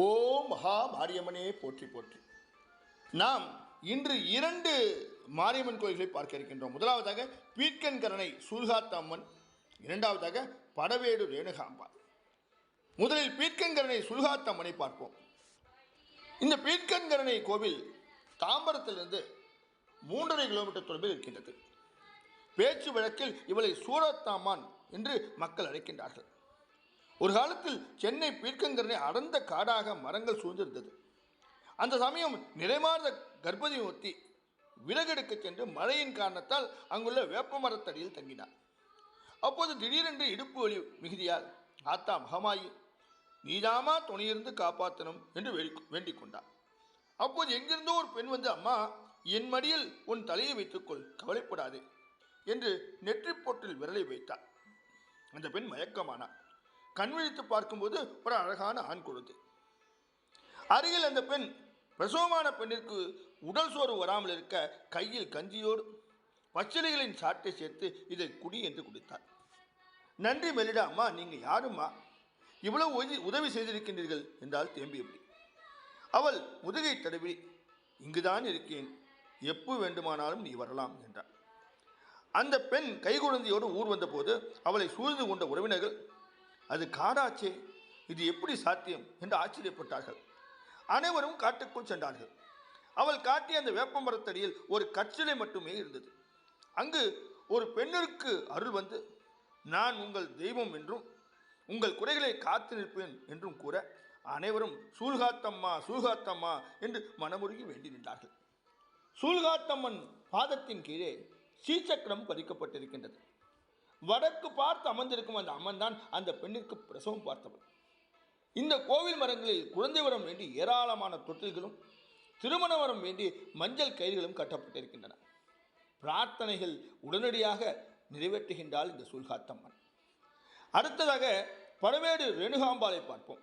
ஓம் மகா மாரியம்மனே போற்றி போற்றி. நாம் இன்று இரண்டு மாரியம்மன் கோயில்களை பார்க்க இருக்கின்றோம். முதலாவதாக பீட்கன்கரணை சுல்காத்தம்மன் இரண்டாவதாக படவேடு ரேணுகாம்பாள் முதலில் பீட்கன்கரணை சுல்காத்தம்மனை பார்ப்போம். இந்த பீட்கன்கரணை கோவில் தாம்பரத்திலிருந்து மூன்றரை கிலோமீட்டர் தொலைவில் இருக்கின்றது. பேச்சு வழக்கில் இவளை சூரத்தாமான் என்று மக்கள் அழைக்கின்றார்கள். ஒரு காலத்தில் சென்னை பீர்க்கங்கரணை அடர்ந்த காடாக மரங்கள் சூழ்ந்திருந்தது. அந்த சமயம் நிறைமார்ந்த கர்ப்பதி ஒத்தி விறகெடுக்க சென்று மழையின் காரணத்தால் அங்குள்ள வேப்ப மரத்தடியில் தங்கினார். அப்போது திடீரென்று இடுப்பு வலி மிகுதியால் ஆத்தா மகமாயி நீதாமா துணையிருந்து காப்பாற்றணும் என்று வேண்டிக் கொண்டார். அப்போது எங்கிருந்தோ ஒரு பெண் வந்து அம்மா என் மடியில் உன் தலையை வைத்துக்கொள் கவலைப்படாதே என்று நெற்றி போட்டில் விரலை வைத்தார். அந்த பெண் மயக்கமானார் கண்விழித்து பார்க்கும்போது ஒரு அழகான ஆண் குழந்தை. அருகில் அந்த பெண் பிரசவமான பெண்ணிற்கு உடல் சோறு வராமல் இருக்க கையில் கஞ்சியோடு பச்சிலைகளின் சாட்டை சேர்த்து இதை குடி என்று குடித்தார் நன்றி மெலிடா அம்மா நீங்கள் யாரும்மா? இவ்வளவு உதவி உதவி செய்திருக்கின்றீர்கள் என்றால் தேம்பியபடி. அவள் முதுகை தடவி இங்குதான் இருக்கேன். எப்போ வேண்டுமானாலும் நீ வரலாம் என்றார் அந்த பெண் கைகுழந்தையோடு ஊர் வந்தபோது அவளை சூழ்ந்து கொண்ட உறவினர்கள் அது காடாச்சே இது எப்படி சாத்தியம் என்று ஆச்சரியப்பட்டார்கள். அனைவரும் காட்டுக்குள் சென்றார்கள். அவள் காட்டிய அந்த வேப்ப மரத்தடியில் ஒரு கற்சிலை மட்டுமே இருந்தது. அங்கு ஒரு பெண்ணிற்கு அருள் வந்து நான் உங்கள் தெய்வம் என்றும் உங்கள் குறைகளை காத்து நிற்பேன் என்றும் கூற அனைவரும் சூழ்காத்தம்மா சூழ்காத்தம்மா என்று மனமுருகி வேண்டி நின்றார்கள். சூழ்காத்தம்மன் பாதத்தின் கீழே சீச்சக்கரம் பதிக்கப்பட்டிருக்கின்றது. வடக்கு பார்த்து அமர்ந்திருக்கும் அந்த அம்மன் தான் அந்த பெண்ணிற்கு பிரசவம் பார்த்தவள். இந்த கோவில் மரங்களில் குழந்தை வரம் வேண்டி ஏராளமான தொட்டில்களும் திருமண வரம் வேண்டி மஞ்சள் கயிறுகளும் கட்டப்பட்டிருக்கின்றன. பிரார்த்தனைகள் உடனடியாக நிறைவேற்றுகின்றாள் இந்த சுல்காத்தம்மன் அடுத்ததாக பழவேடு ரேணுகாம்பாளை பார்ப்போம்.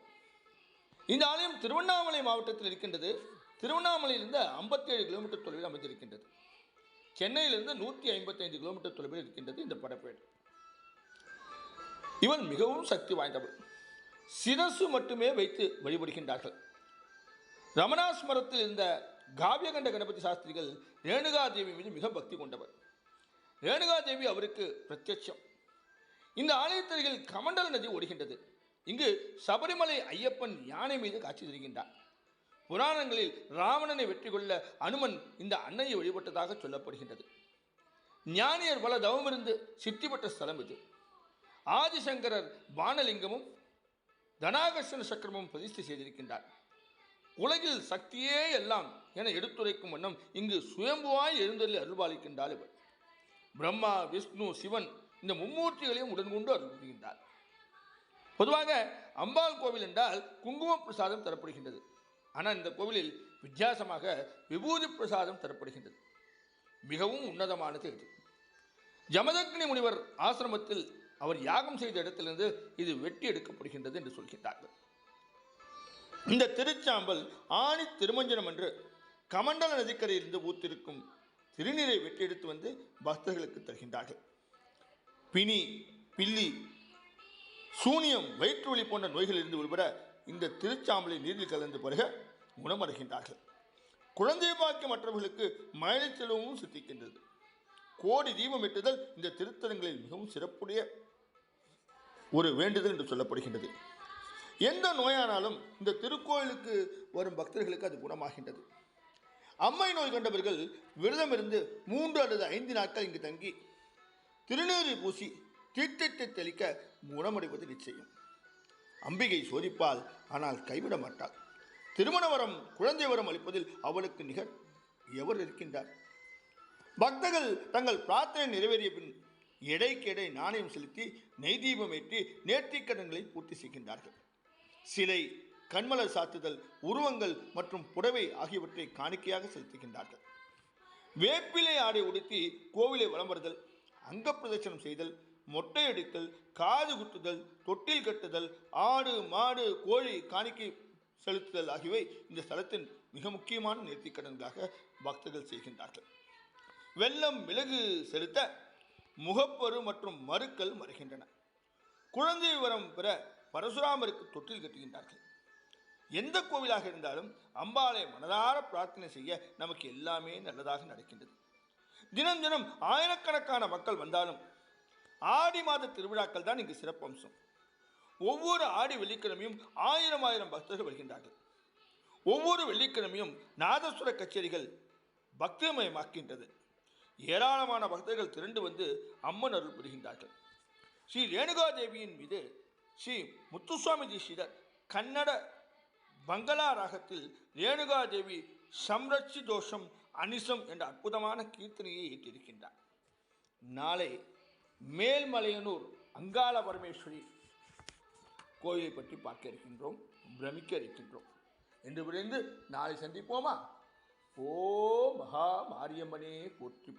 இந்த ஆலயம் திருவண்ணாமலை மாவட்டத்தில் இருக்கின்றது. திருவண்ணாமலையிலிருந்து 57 கிலோமீட்டர் தொலைவில் அமைந்திருக்கின்றது. சென்னையிலிருந்து நூற்றி ஐம்பத்தைந்து கிலோமீட்டர் தொலைவில் இருக்கின்றது இந்த இவன் மிகவும் சக்தி வாய்ந்தவள். சிரசு மட்டுமே வைத்து வழிபடுகின்றார்கள். ரமணாஸ்மரத்தில் இருந்த காவியகண்ட கணபதி சாஸ்திரிகள் ரேணுகாதேவி மீது மிக பக்தி கொண்டவர். ரேணுகாதேவி அவருக்கு பிரத்யட்சம். இந்த ஆலயத்தருகில் கமண்டல நதி ஓடுகின்றது. இங்கு சபரிமலை ஐயப்பன் யானை மீது காட்சி தருகின்றார். புராணங்களில் ராவணனை வெற்றி கொள்ள அனுமன் இந்த அன்னையை வழிபட்டதாக சொல்லப்படுகின்றது. ஞானியர் பல தவமிருந்து சித்தி பெற்ற ஸ்தலம் இது. ஆதிசங்கரர் பானலிங்கமும் தனாகர்ஷண சக்கரமும் பிரதிஷ்டை செய்திருக்கின்றார். உலகில் சக்தியே எல்லாம் என எடுத்துரைக்கும் வண்ணம் இங்கு சுயம்புவாய் எழுந்தருளி அருள்பாலிக்கின்றார் இவர். பிரம்மா விஷ்ணு சிவன் இந்த மும்மூர்த்திகளையும் உடன் கொண்டு அருள் புரிகின்றார். பொதுவாக அம்பாள் கோவில் என்றால் குங்கும பிரசாதம் தரப்படுகின்றது. ஆனால் இந்த கோவிலில் வித்தியாசமாக விபூதி பிரசாதம் தரப்படுகின்றது. மிகவும் உன்னதமானது இது. ஜமதக்னி முனிவர் ஆசிரமத்தில் அவர் யாகம் செய்த இடத்திலிருந்து இது வெட்டி எடுக்கப்படுகின்றது என்று சொல்கின்றார்கள். இந்த திருச்சாம்பல் ஆணி திருமஞ்சனம் என்று கமண்டல நதிக்கரையிலிருந்து ஊத்திருக்கும் திருநீரை வெட்டி எடுத்து வந்து பக்தர்களுக்கு தருகின்றார்கள். பிணி பில்லி சூனியம் வயிற்று வலி போன்ற நோய்களிலிருந்து விடுபட இந்த திருச்சாம்பலை நீரில் கலந்து பிறகு குணமடைகின்றார்கள். குழந்தை பாக்கியம் மற்றவர்களுக்கு மழை சித்திக்கின்றது. கோடி தீபம் எட்டுதல் இந்த திருத்தலங்களில் மிகவும் சிறப்புடைய ஒரு வேண்டுதல் என்று சொல்லப்படுகின்றது. எந்த நோயானாலும் இந்த திருக்கோயிலுக்கு வரும் பக்தர்களுக்கு அது குணமாகின்றது. அம்மை நோய் கண்டவர்கள் விரதமிருந்து மூன்று அல்லது ஐந்து நாட்கள் இங்கு தங்கி திருநீறு பூசி தீர்த்தத்தை தெளிக்க குணமடைவது நிச்சயம். அம்பிகை சோதிப்பாள் ஆனால் கைவிட மாட்டாள். திருமண வரம் குழந்தை வரம் அளிப்பதில் அவளுக்கு நிகர் எவர் இருக்கின்றார்? பக்தர்கள் தங்கள் பிரார்த்தனை நிறைவேறிய பின் எடைக்கெடை நாணயம் செலுத்தி நெய் தீபம் ஏற்றி நேர்த்திக்கடன்களை பூர்த்தி செய்கின்றார்கள். சிலை கண்மலர் சாத்துதல் உருவங்கள் மற்றும் புடவை ஆகியவற்றை காணிக்கையாக செலுத்துகின்றார்கள். வேப்பிலை ஆடை உடுத்தி கோவிலை வலம் வருதல் அங்க பிரதட்சணம் செய்தல் மொட்டையடித்தல் காது குத்துதல் தொட்டில் கட்டுதல் ஆடு மாடு கோழி காணிக்கை செலுத்துதல் ஆகியவை இந்த ஸ்தலத்தின் மிக முக்கியமான நேர்த்திக்கடன்களாக பக்தர்கள் செய்கின்றார்கள். வெள்ளம் மிளகு செலுத்த முகப்பரு மற்றும் மறுக்கள் மறுகின்றன. குழந்தை விவரம் பெற பரசுராமருக்கு தொட்டில் கட்டுகின்றார்கள். எந்த கோவிலாக இருந்தாலும் அம்பாளை மனதார பிரார்த்தனை செய்ய நமக்கு எல்லாமே நல்லதாக நடக்கின்றது. தினம் தினம் ஆயிரக்கணக்கான மக்கள் வந்தாலும் ஆடி மாத திருவிழாக்கள் தான் இங்கு சிறப்பம்சம். ஒவ்வொரு ஆடி வெள்ளிக்கிழமையும் ஆயிரம் ஆயிரம் பக்தர்கள் வருகின்றார்கள். ஒவ்வொரு வெள்ளிக்கிழமையும் நாதஸ்வர கச்சேரிகள் பக்திமயமாக்கின்றது. ஏராளமான பக்தர்கள் திரண்டு வந்து அம்மன் அருள் புரிகின்றார்கள். ஸ்ரீ ரேணுகா தேவியின் மீது ஸ்ரீ முத்துசுவாமி தீட்சிதர் கன்னட பங்களா ராகத்தில் ரேணுகா தேவி சம்ரட்சி தோஷம் அனிசம் என்ற அற்புதமான கீர்த்தனையை ஏற்றிருக்கின்றார். நாளை மேல்மலையனூர் அங்காள பரமேஸ்வரி கோயிலை பற்றி பார்க்க இருக்கின்றோம் பிரமிக்க இருக்கின்றோம். என்று விரைந்து நாளை சந்திப்போமா? ஓ மகா மாரியம்மனே போற்றி போ